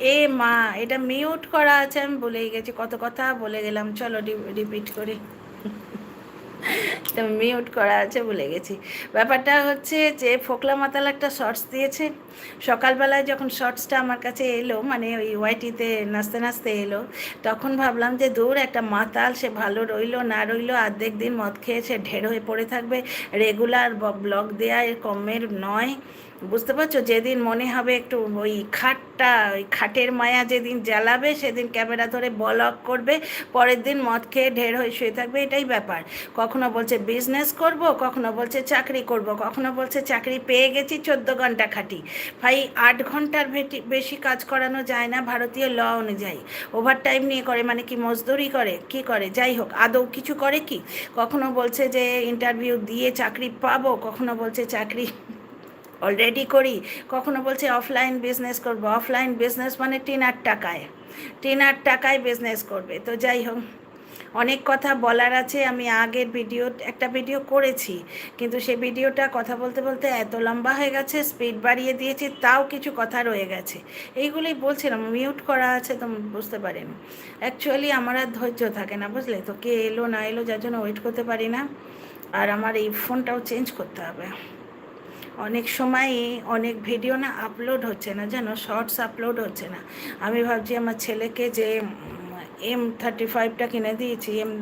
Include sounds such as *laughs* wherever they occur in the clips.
এ মা, এটা মিউট করা আছে, আমি ভুলেই গেছি, কত কথা বলে গেলাম, চলো রিপিট করি। তো মিউট করা আছে বলে গেছি। ব্যাপারটা হচ্ছে যে, ফোকলা মাতাল একটা শর্টস দিয়েছে। সকালবেলায় যখন শর্টসটা আমার কাছে এলো মানে ওই ওয়াইটিতে নাচতে নাচতে এলো, তখন ভাবলাম যে, দূর একটা মাতাল, সে ভালো রইল, না রইল অর্ধেক দিন মদ খেয়ে সে ঢের হয়ে পড়ে থাকবে। রেগুলার ব্লগ দেওয়া এর কমের নয়। বুঝতে পারছ? যেদিন মনে হবে একটু ওই খাটটা, ওই খাটের মায়া যেদিন জ্বালাবে, সেদিন ক্যামেরা ধরে ব্লগ করবে, পরের দিন মদ খেয়ে ঢের হয়ে শুয়ে থাকবে, এটাই ব্যাপার। কখনো বলছে বিজনেস করব, কখনো বলছে চাকরি করব, কখনো বলছে চাকরি পেয়ে গেছি চোদ্দ ঘণ্টা খাটি। ভাই, আট ঘণ্টার বেশি কাজ করানো যায় না ভারতীয় ল অনুযায়ী। ওভার টাইম নিয়ে করে মানে কি মজদুরি করে? কি করে? যাই হোক, আদৌ কিছু করে কি? কখনো বলছে যে ইন্টারভিউ দিয়ে চাকরি পাবো, কখনো বলছে চাকরি অলরেডি করি, কখনো বলছে অফলাইন বিজনেস করব অফলাইন বিজনেস মানে টিনার টাকায় টিনার টাকায় বিজনেস করবে। তো যাই হোক, অনেক কথা বলার আছে, আমি আগের ভিডিও একটা ভিডিও করেছি, কিন্তু সে ভিডিওটা কথা বলতে বলতে এত লম্বা হয়ে গেছে স্পিড বাড়িয়ে দিয়েছি, তাও কিছু কথা রয়ে গেছে। এইগুলোই বলছিলাম মিউট করা আছে তো বুঝতে পারিনি। অ্যাকচুয়ালি আমার আর ধৈর্য থাকে না, বুঝলে? তো কে এলো না এলো, যার জন্য ওয়েট করতে পারি না। আর আমার এই ফোনটাও চেঞ্জ করতে হবে। অনেক সময় অনেক ভিডিও না আপলোড হচ্ছে না, জানো? শর্টস আপলোড হচ্ছে না। আমি ভাবছি আমার ছেলেকে যে এম থার্টি ফাইভটা কিনে দিয়েছি, এম,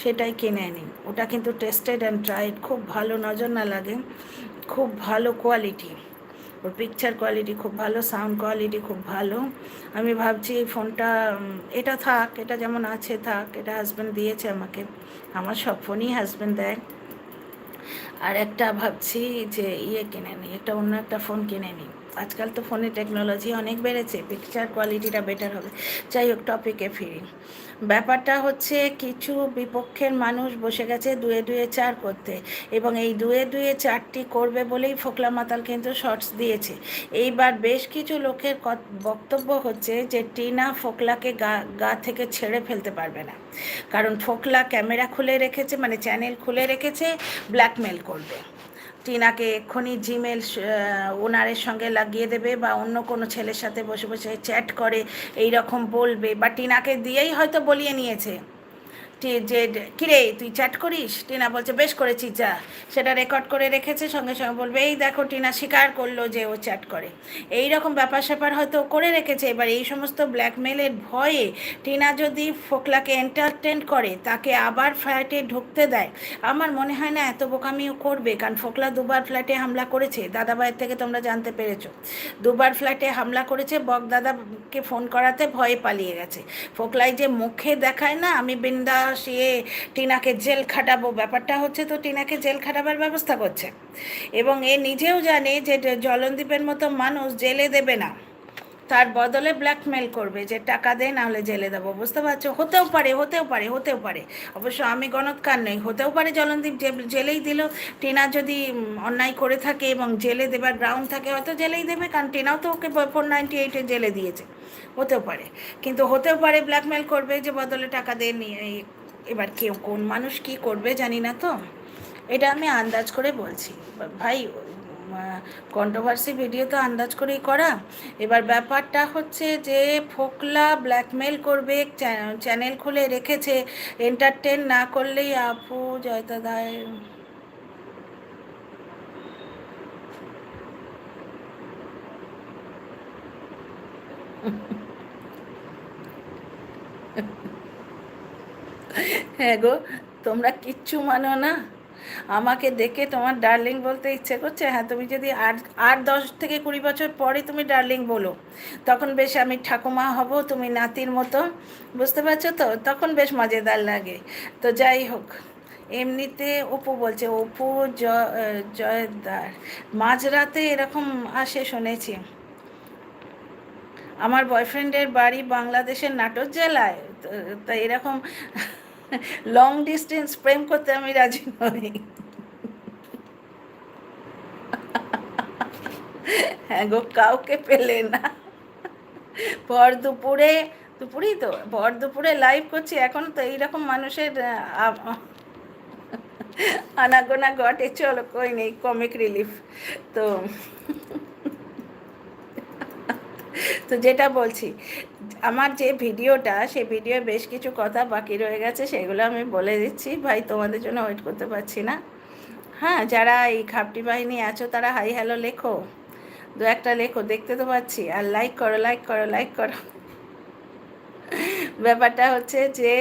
সেটাই কিনে নিই ওটা কিন্তু টেস্টেড অ্যান্ড ট্রাইড খুব ভালো নজর না লাগে, খুব ভালো কোয়ালিটি ওর পিকচার কোয়ালিটি খুব ভালো সাউন্ড কোয়ালিটি খুব ভালো। আমি ভাবছি এই ফোনটা এটা থাক, এটা যেমন আছে থাক, এটা হাজব্যান্ড দিয়েছে আমাকে। আমার সব ফোনই হাজব্যান্ড দেয়। আর একটা ভাবছি যে ইয়ে কিনে নিই একটা অন্য একটা ফোন কিনে নিই। আজকাল তো ফোনের টেকনোলজি অনেক বেড়েছে পিকচার কোয়ালিটিটা বেটার হবে। যাই হোক টপিকে ফিরি। ব্যাপারটা হচ্ছে কিছু বিপক্ষের মানুষ বসে গেছে দুয়ে দুয়ে চার করতে এবং এই দুয়ে দুয়ে চারটি করবে বলেই ফোকলা মাতাল কিন্তু শর্টস দিয়েছে। এইবার বেশ কিছু লোকের বক্তব্য হচ্ছে যে টিনা ফোকলাকে গা গা থেকে ছেড়ে ফেলতে পারবে না। কারণ ফোকলা ক্যামেরা খুলে রেখেছে মানে চ্যানেল খুলে রেখেছে ব্ল্যাকমেল করবে। টিনাকে এক্ষুনি জিমেল ওনারের সঙ্গে লাগিয়ে দেবে বা অন্য কোনো ছেলের সাথে বসে বসে চ্যাট করে এই রকম বলবে। বা টিনাকে দিয়েই হয়তো বলিয়ে নিয়েছে। যে কিরে, তুই চ্যাট করিস? টিনা বলছে, বেশ করেছি, যা। সেটা রেকর্ড করে রেখেছে, সঙ্গে সঙ্গে বলবে, এই দেখো, টিনা স্বীকার করল যে ও চ্যাট করে। এই রকম ব্যাপার স্যাপার হয়তো করে রেখেছে। এবার এই সমস্ত ব্ল্যাকমেলের ভয়ে টিনা যদি ফোকলাকে এন্টারটেন করে, তাকে আবার ফ্ল্যাটে ঢুকতে দেয়। আমার মনে হয় না এত বোকামিও করবে, কারণ ফোকলা দুবার ফ্ল্যাটে হামলা করেছে। দাদাভাইয়ের থেকে তোমরা জানতে পেরেছ। দুবার ফ্ল্যাটে হামলা করেছে বক দাদাকে ফোন করাতে ভয়ে পালিয়ে গেছে। ফোকলাই যে মুখে দেখায় না, আমি বৃন্দা সে টিনাকে জেল খাটাবো। ব্যাপারটা হচ্ছে তো টিনাকে জেল খাটাবার ব্যবস্থা করছে। এবং এ নিজেও জানে যে জলনদীপের মতো মানুষ জেলে দেবে না। তার বদলে ব্ল্যাকমেল করবে যে টাকা দেয় নাহলে জেলে দেবো। বুঝতে পারছ? হতেও পারে হতেও পারে হতেও পারে। অবশ্য আমি গণৎকার নেই, হতেও পারে জলনদীপ জেলেই দিল। টিনা যদি অন্যায় করে থাকে এবং জেলে দেবার গ্রাউন্ড থাকে, হয়তো জেলেই দেবে, কারণ টিনাও তো ওকে ফোর নাইনটি এইটে জেলে দিয়েছে। হতেও পারে। কিন্তু হতেও পারে ব্ল্যাকমেল করবে যে বদলে টাকা দিয়ে নিয়ে এবার কেউ কোন মানুষ কি করবে জানি না তো। এটা আমি আন্দাজ করে বলছি। ভাই কন্ট্রোভার্সি ভিডিও তো আন্দাজ করেই করা। এবার ব্যাপারটা হচ্ছে যে, ফোকলা ব্ল্যাকমেল করবে চ্যানেল খুলে রেখেছে। এন্টারটেন না করলেই আপু জয়তা দায়। *laughs* হ্যাঁ গো, তোমরা কিচ্ছু মানো না। আমাকে দেখে তোমার ডার্লিং বলতে ইচ্ছে করছে হ্যাঁ তুমি যদি আট আট দশ থেকে কুড়ি বছর পরে তুমি ডার্লিং বলো, তখন বেশ আমি ঠাকুমা হব, তুমি নাতির মতো, বুঝতে পারছ তো? তখন বেশ মজাদার লাগে। তো যাই হোক, এমনিতে অপু বলছে, অপু জয়দার। মাঝরাতে এরকম আসে শুনেছি। আমার বয়ফ্রেন্ডের বাড়ি বাংলাদেশের নাটক জেলায় তা এরকম লং ডিস্টেন্স প্রেম করতে আমি রাজি নই। হ্যাঁ গো, কাউকে পেলে না। ভর দুপুরে, দুপুরেই তো, ভর দুপুরে লাইভ করছি, এখন তো এইরকম মানুষের আনাগোনা ঘটে, চলো কই নেই কমিক রিলিফ তো তো যেটা বলছি আমার যে ভিডিওটা, সেই ভিডিও বেশ কিছু কথা বাকি রয়ে গেছে, সেগুলো আমি বলে দিচ্ছি। ভাই, তোমাদের জন্য ওয়েট করতে পারছি না। হ্যাঁ যারা এই খাপটি বাহিনী আছো, তারা হাই হ্যালো লেখো। দু একটা লেখো, দেখতে তো পাচ্ছি। আর লাইক করো লাইক করো লাইক করো। ব্যাপারটা হচ্ছে যে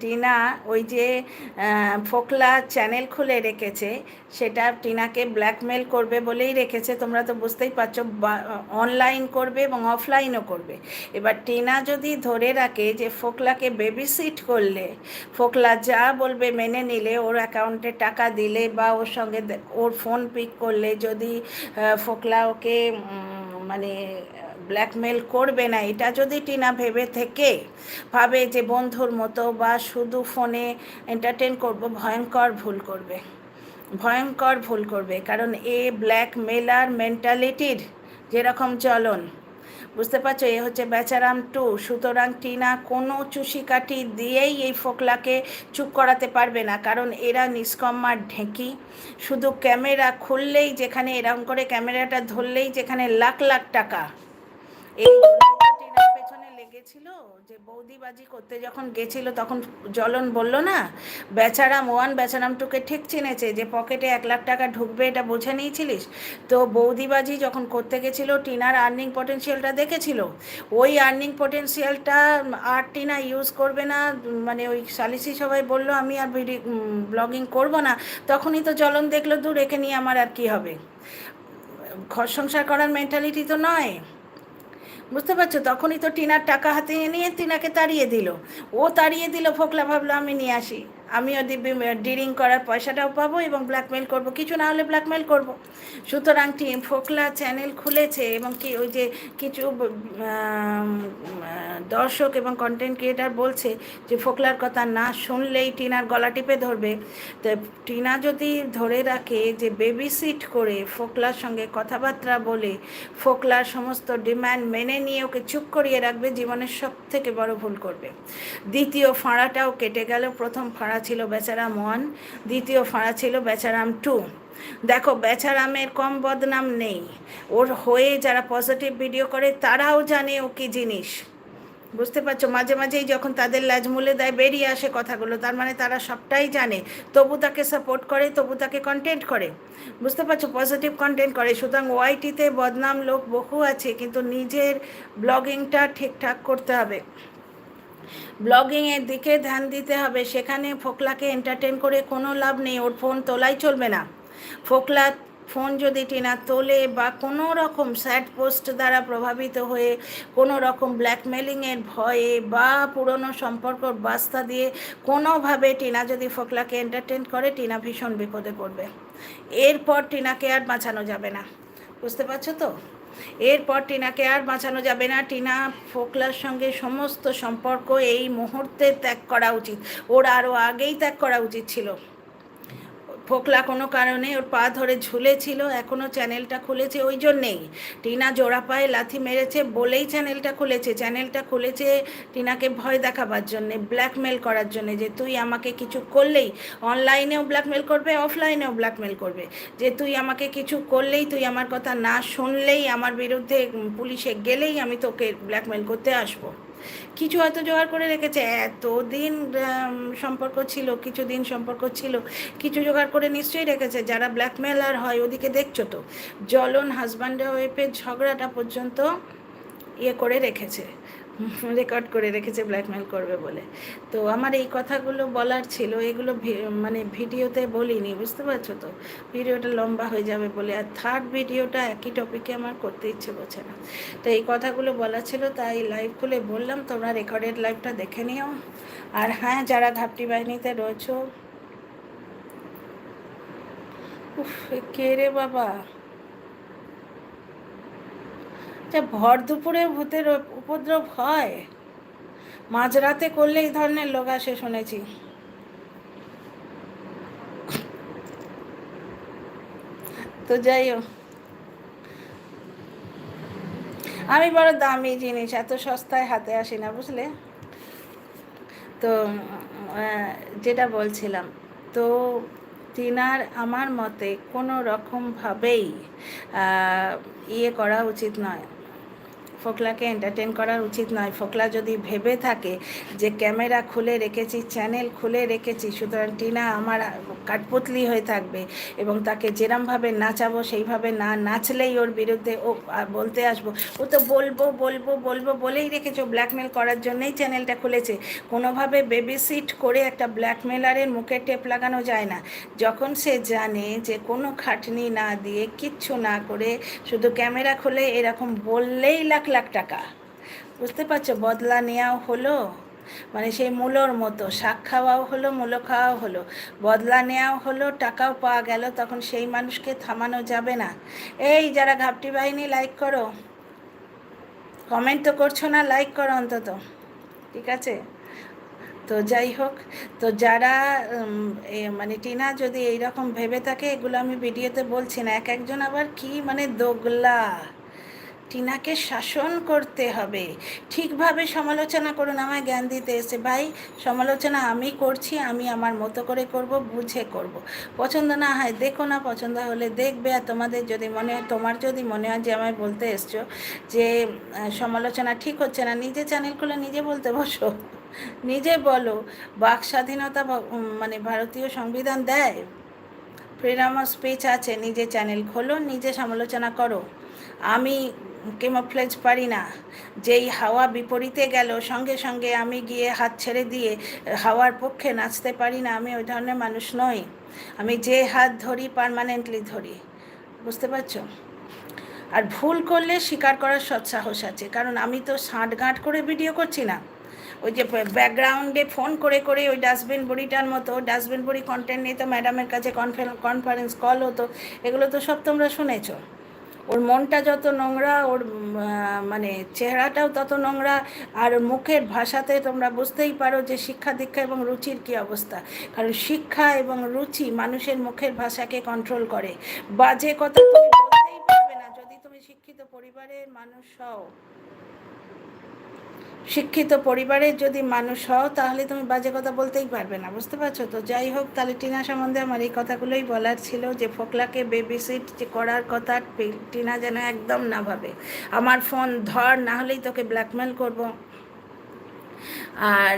টিনা ওই যে ফোকলা চ্যানেল খুলে রেখেছে, সেটা টিনাকে ব্ল্যাকমেল করবে বলেই রেখেছে। তোমরা তো বুঝতেই পারছ অনলাইন করবে এবং অফলাইনও করবে। এবার টিনা যদি ধরে রাখে যে, ফোকলাকে বেবি সিট করলে, ফোকলা যা বলবে মেনে নিলে, ওর অ্যাকাউন্টে টাকা দিলে বা ওর সঙ্গে ওর ফোন পিক করলে যদি ফোকলা ওকে মানে ব্ল্যাকমেল করবে না, এটা যদি টিনা ভেবে থেকে ভাবে যে বন্ধুর মতো বা শুধু ফোনে এন্টারটেন করব, ভয়ঙ্কর ভুল করবে। ভয়ঙ্কর ভুল করবে, কারণ এ ব্ল্যাকমেলার মেন্টালিটির যেরকম চলন। বুঝতে পারছ? এ হচ্ছে বেচারাম টু, সুতরাং টিনা কোনো চুষিকাঠি দিয়েই এই ফোকলাকে চুপ করাতে পারবে না, কারণ এরা নিষ্কম্মার ঢেঁকি। শুধু ক্যামেরা খুললেই যেখানে, এরকম করে ক্যামেরাটা ধরলেই যেখানে লাখ লাখ টাকা। এই পেছনে লেগেছিল, যে বৌদিবাজি করতে যখন গেছিল তখন জলন বলল না বেচারাম ওয়ান বেচারাম টুকে ঠিক চিনেছে যে পকেটে এক লাখ টাকা ঢুকবে, এটা বুঝে নিয়েছিলিস? তো বৌদিবাজি যখন করতে গেছিল, টিনার আর্নিং পটেন্সিয়ালটা দেখেছিল। ওই আর্নিং পটেন্সিয়ালটা আর টিনা ইউজ করবে না মানে ওই সালিসি সবাই বলল, আমি আর ভিডিও ব্লগিং করব না। তখনই তো জলন দেখল, দূর রেখে নিয়ে আমার আর কি হবে? ঘর সংসার করার মেন্টালিটি তো নয়। বুঝতে পারছ? তখনই তো টিনার টাকা হাতে নিয়ে টিনাকে তাড়িয়ে দিল। ও তাড়িয়ে দিল, ফোকলা ভাবলো, আমি নিয়ে আসি। আমিও ডিরিং করার পয়সাটাও পাবো এবং ব্ল্যাকমেল করব। কিছু না হলে ব্ল্যাকমেল করব। সুতরাং টিম ফোকলা চ্যানেল খুলেছে এবং কি ওই যে কিছু দর্শক এবং কন্টেন্ট ক্রিয়েটার বলছে যে ফোকলার কথা না শুনলেই টিনার গলা টিপে ধরবে। তো টিনা যদি ধরে রাখে যে বেবি সিট করে ফোকলার সঙ্গে কথাবার্তা বলে, ফোকলার সমস্ত ডিম্যান্ড মেনে নিয়ে ওকে চুপ করিয়ে রাখবে, জীবনের সব থেকে বড় ভুল করবে। দ্বিতীয় ফাঁড়াটাও কেটে গেল। প্রথম ফাঁড়া ছিল বেচারাম ওয়ান দ্বিতীয় ফাঁড়া ছিল বেচারাম টু দেখো, বেচারামের কম বদনাম নেই। ওর হয়ে যারা পজিটিভ ভিডিও করে, তারাও জানে ও কী জিনিস। বুঝতে পারছ? মাঝে মাঝেই যখন তাদের লাজমূলে দেয়, বেরিয়ে আসে কথাগুলো, তার মানে তারা সবটাই জানে। তবু তাকে সাপোর্ট করে, তবু তাকে কন্টেন্ট করে। বুঝতে পারছ? পজিটিভ কন্টেন্ট করে। সুতরাং ওয়াইটিতে বদনাম লোক বহু আছে, কিন্তু নিজের ব্লগিংটা ঠিকঠাক করতে হবে। ব্লগিংয়ের দিকে ধ্যান দিতে হবে। সেখানে ফোকলাকে এন্টারটেন করে কোনো লাভ নেই। ওর ফোন তোলাই চলবে না। ফোকলা ফোন যদি টিনা তোলে বা কোনো রকম স্যাড পোস্ট দ্বারা প্রভাবিত হয়ে কোনো রকম ব্ল্যাকমেলিংয়ের ভয়ে বা পুরনো সম্পর্ক বাস্তা দিয়ে কোনোভাবে টিনা যদি ফোকলাকে এন্টারটেন করে, টিনা ভীষণ বিপদে পড়বে। এরপর টিনাকে আর বাঁচানো যাবে না। বুঝতে পারছ তো? এরপর টিনাকে আর বাঁচানো যাবে না। টিনা ফোকলার সঙ্গে সমস্ত সম্পর্ক এই মুহূর্তে ত্যাগ করা উচিত। ওর আরও আগেই ত্যাগ করা উচিত ছিল। ফোকলা কোনো কারণে ওর পা ধরে ঝুলেছিল এখনও চ্যানেলটা খুলেছে ওই জন্যেই। টিনা জোড়া পায়ে লাথি মেরেছে, বলেই চ্যানেলটা খুলেছে। চ্যানেলটা খুলেছে টিনাকে ভয় দেখাবার জন্যে ব্ল্যাকমেল করার জন্যে যে তুই আমাকে কিছু করলেই অনলাইনেও ব্ল্যাকমেল করবে অফলাইনেও ব্ল্যাকমেল করবে। যে তুই আমাকে কিছু করলেই, তুই আমার কথা না শুনলেই, আমার বিরুদ্ধে পুলিশে গেলেই আমি তোকে ব্ল্যাকমেল করতে আসব। কিছু হয়তো জোগাড় করে রেখেছে। এতদিন সম্পর্ক ছিল কিছু দিন সম্পর্ক ছিল, কিছু জোগাড় করে নিশ্চয়ই রেখেছে। যারা ব্ল্যাকমেলার হয়, ওদিকে দেখছ তো জলন হাজব্যান্ড ওয়েফের ঝগড়াটা পর্যন্ত ইয়ে করে রেখেছে। *laughs* রেকর্ড করে রেখেছে ব্ল্যাকমেল করবে বলে। তো আমার এই কথাগুলো বলার ছিল, এগুলো মানে ভিডিওতে বলিনি, বুঝতে পারছ তো? ভিডিওটা লম্বা হয়ে যাবে বলে, আর থার্ড ভিডিওটা একই টপিকে আমার করতে ইচ্ছে করছে না। তো এই কথাগুলো বলা ছিল, তাই লাইভ খুলে বললাম, তোমরা রেকর্ডেড লাইভটা দেখে নিও। আর হ্যাঁ যারা ঘাপটি বাহিনীতে রয়েছো, উফ কে রে বাবা? যে ভর দুপুরে ভূতের উপদ্রব হয়? মাঝরাতে করলে এই ধরনের লোক আসে শুনেছি। তো যাই হোক। আমি বড় দামি জিনিস, এত সস্তায় হাতে আসি না, বুঝলে? তো যেটা বলছিলাম, তো তিনার আমার মতে কোনো রকমভাবেই ইয়ে করা উচিত নয়। ফোকলাকে এন্টারটেন করার উচিত নয়। ফোকলা যদি ভেবে থাকে যে ক্যামেরা খুলে রেখেছি চ্যানেল খুলে রেখেছি, সুতরাং টিনা আমার কাঠপুতলি হয়ে থাকবে এবং তাকে যেরমভাবে নাচাবো, সেইভাবে না নাচলেই ওর বিরুদ্ধে ও বলতে আসব। ও তো বলব বলব বলব বলেই রেখেছো ব্ল্যাকমেল করার জন্যই চ্যানেলটা খুলেছে। কোনোভাবে বেবি সিট করে একটা ব্ল্যাকমেলারের মুখে টেপ লাগানো যায় না। যখন সে জানে যে কোনো খাটনি না দিয়ে কিচ্ছু না করে শুধু ক্যামেরা খুলে এরকম বললেই লাখ লাখ টাকা। বুঝতে পারছ? বদলা নেওয়াও হলো মানে সেই মূলোর মতো। শাক খাওয়াও হলো, মূলো খাওয়াও হলো। বদলা নেওয়াও হলো, টাকাও পাওয়া গেল, তখন সেই মানুষকে থামানো যাবে না। এই যারা ঘাপটি বাহিনী লাইক করো, কমেন্ট তো করছ না, লাইক করো অন্তত। ঠিক আছে? তো যাই হোক, তো যারা মানে টিনা যদি এইরকম ভেবে থাকে, এগুলো আমি ভিডিওতে বলছি না। এক একজন আবার কি মানে দোগলা। টিনাকে শাসন করতে হবে। ঠিকভাবে সমালোচনা করুন, আমায় জ্ঞান দিতে এসে। ভাই, সমালোচনা আমি করছি, আমি আমার মতো করে করব, বুঝে করব। পছন্দ না হয়, দেখো না পছন্দ হলে দেখবে। আর তোমাদের যদি মনে হয় তোমার যদি মনে হয় যে আমায় বলতে এসছো যে সমালোচনা ঠিক হচ্ছে না, নিজে চ্যানেল খুলে নিজে বলতে বসো। নিজে বলো, বাক স্বাধীনতা মানে ভারতীয় সংবিধান দেয়? ফ্রিডম অফ স্পিচ আছে, নিজে চ্যানেল খোলো, নিজে সমালোচনা করো। আমি কেমোফ্লেজ পারি না। যেই হাওয়া বিপরীতে গেল, সঙ্গে সঙ্গে আমি গিয়ে হাত ছেড়ে দিয়ে হাওয়ার পক্ষে নাচতে পারি না, আমি ওই ধরনের মানুষ নই। আমি যে হাত ধরি পারমানেন্টলি ধরি। বুঝতে পারছ? আর ভুল করলে স্বীকার করার সৎসাহস আছে, কারণ আমি তো গাঁট করে ভিডিও করছি না। ওই যে ব্যাকগ্রাউন্ডে ফোন করে করে ওই ডাস্টবিন বড়িটার মতো ডাস্টবিন বড়ি কন্টেন্ট নিয়ে তো ম্যাডামের কাছে কনফারেন্স কল হতো, এগুলো তো সব তোমরা শুনেছো। ওর মনটা যত নোংরা, ওর মানে চেহারাটাও তত নোংরা, আর মুখের ভাষাতে তোমরা বুঝতেই পারো যে শিক্ষা, দীক্ষা এবং রুচির কী অবস্থা। কারণ শিক্ষা এবং রুচি মানুষের মুখের ভাষাকে কন্ট্রোল করে। বাজে কথা তুমি বলতেই পারবে না যদি তুমি শিক্ষিত পরিবারের মানুষ হও। শিক্ষিত পরিবারের যদি মানুষ হও, তাহলে তুমি বাজে কথা বলতেই পারবে না, বুঝতে পারছ? তো যাই হোক, তাহলে টিনা সম্বন্ধে আমার এই কথাগুলোই বলার ছিল, যে ফোকলাকে বেবি সিট যে করার কথা টিনা যেন একদম না ভাবে। আমার ফোন ধর, না হলেই তোকে ব্ল্যাকমেল করব। আর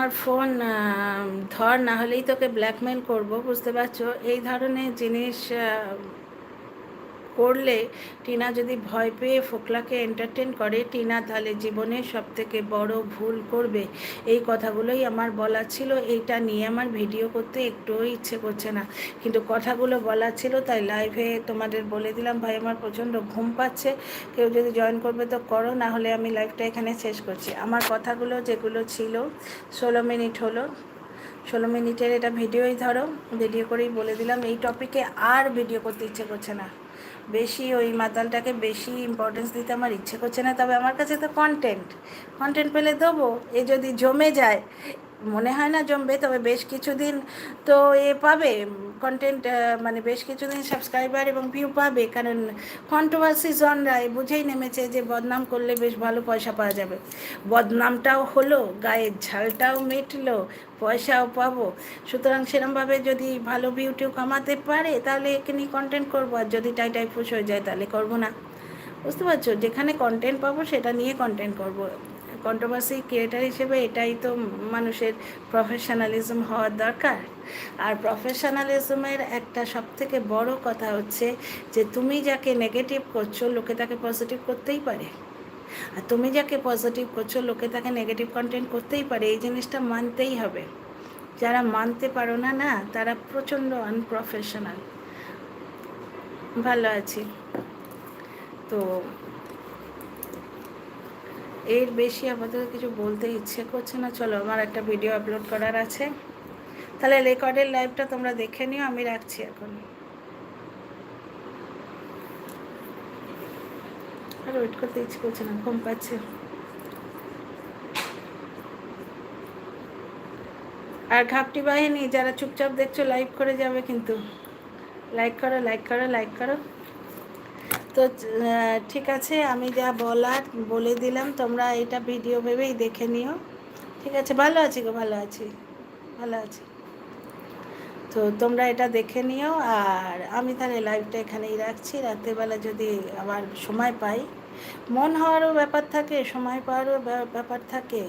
আমার ফোন ধর না হলেই তোকে ব্ল্যাকমেল করব বুঝতে পারছ? এই ধরনের জিনিস করলে টিনা যদি ভয় পেয়ে ফোকলাকে এন্টারটেন করে, টিনা তাহলে জীবনে সব থেকে বড় ভুল করবে। এই কথাগুলোই আমার বলা ছিল, এইটা নিয়ে আমার ভিডিও করতে একটুও ইচ্ছে করছে না। কিন্তু কথাগুলো বলা ছিল, তাই লাইভে তোমাদের বলে দিলাম, ভাই, আমার প্রচণ্ড ঘুম পাচ্ছে, কেউ যদি জয়েন করবে তো করো, না হলে আমি লাইভটা এখানে শেষ করছি। আমার কথাগুলো যেগুলো ছিল, ষোলো মিনিট হলো, ষোলো মিনিটের এটা ভিডিওই ধরো ভিডিও করেই বলে দিলাম, এই টপিকে আর ভিডিও করতে ইচ্ছে করছে না। বেশি ওই মাতালটাকে বেশি ইম্পর্টেন্স দিতে আমার ইচ্ছে করছে না, তবে আমার কাছে তো কন্টেন্ট কন্টেন্ট পেলে দেবো, এ যদি জমে যায়, মনে হয় না জমবে, তবে বেশ কিছুদিন তো এ পাবে। কন্টেন্ট মানে বেশ কিছুদিন সাবস্ক্রাইবার এবং ভিউ পাবে। কারণ কন্ট্রোভার্সি জনরাই বুঝেই নেমেছে যে বদনাম করলে বেশ ভালো পয়সা পাওয়া যাবে। বদনামটাও হলো, গায়ের ঝালটাও মেটলো, পয়সাও পাবো। সুতরাং সেরমভাবে যদি ভালো ভিউটিও কামাতে পারে, তাহলে একে নিয়ে কন্টেন্ট করব। আর যদি টাই টাই ফুস হয়ে যায়, তাহলে করব না। বুঝতে পারছ? যেখানে কন্টেন্ট পাবো, সেটা নিয়ে কন্টেন্ট করব। কন্ট্রোভার্সি ক্রিয়েটার হিসেবে এটাই তো মানুষের প্রফেশনালিজম হওয়ার দরকার। আর প্রফেশনালিজমের একটা সব থেকে বড় কথা হচ্ছে যে, তুমি যাকে নেগেটিভ করছ, লোকে তাকে পজিটিভ করতেই পারে। আর তুমি যাকে পজিটিভ করছ, লোকে তাকে নেগেটিভ কন্টেন্ট করতেই পারে। এই জিনিসটা মানতেই হবে। যারা মানতে পারো না না, তারা প্রচণ্ড আনপ্রফেশনাল ভালো আছি। তো এর বেশি আমাদের কিছু বলতে ইচ্ছে করছে না। চলো, আমার একটা ভিডিও আপলোড করার আছে। তাহলে রেকর্ডের লাইভটা তোমরা দেখে নিও, আমি রাখছি এখন। আর ওয়েট করতে ইচ্ছে করছে না, ঘুম পাচ্ছে। আর ঘাপটি বাহিনী, যারা চুপচাপ দেখছ লাইভ করে যাবে কিন্তু। লাইক করো লাইক করো লাইক করো। তো ঠিক আছে, আমি যা বলার বলে দিলাম, তোমরা এটা ভিডিও ভেবেই দেখে নিও। ঠিক আছে, ভালো আছি গো, ভালো আছি ভালো আছি। তো তোমরা এটা দেখে নিও, আর আমি তাহলে লাইভটা এখানেই রাখছি। রাত্রেবেলা যদি আবার সময় পাই, মন হওয়ারও ব্যাপার থাকে, সময় পাওয়ারও ব্যা- ব্যাপার থাকে।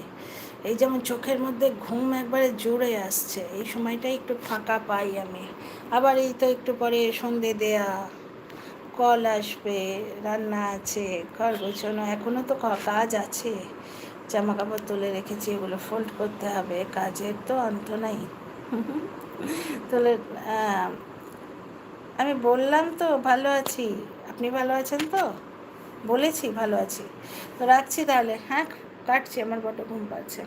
এই যেমন চোখের মধ্যে ঘুম একবারে জুড়ে আসছে, এই সময়টাই একটু ফাঁকা পাই আমি। আবার এই তো একটু পরে সন্ধে দেয়া কল আসবে রান্না আছে ঘর গোছানো এখনও তো কাজ আছে। জামা কাপড় তুলে রেখেছি এগুলো ফোল্ড করতে হবে কাজের তো অন্ত নাই। *laughs* তাহলে আমি বললাম তো ভালো আছি। আপনি ভালো আছেন তো? বলেছি ভালো আছি। তো রাখছি তাহলে। হ্যাঁ কাটছি আমার বড় ঘুম পাচ্ছে।